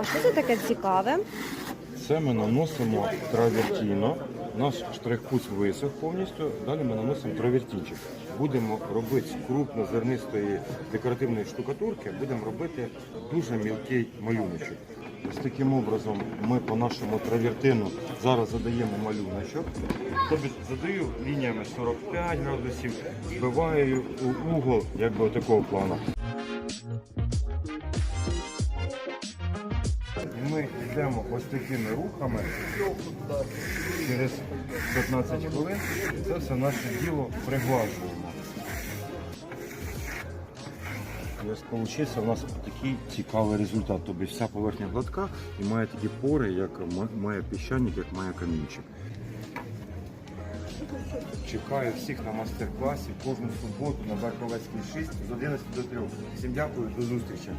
А що це таке цікаве? Це ми наносимо травертіно. Наш штрих-пуц висох повністю. Далі ми наносимо травертінчик. Будемо робити з крупнозернистої декоративної штукатурки, будемо робити дуже мілкий малюночок. Ось таким образом ми по нашому травертину зараз задаємо малюночок. Тобто задаю лініями 45 градусів, збиваю у угол якби такого плану. І ми йдемо ось такими рухами через 15 хвилин. Це все наше діло приглажуємо. Ось вийшов у нас такий цікавий результат. Тобто вся поверхня гладка і має такі пори, як має піщаник, як має камінчик. Чекаю всіх на мастер-класі кожну суботу на Барковецькій 6 з 11 до 3. Всім дякую, до зустрічі.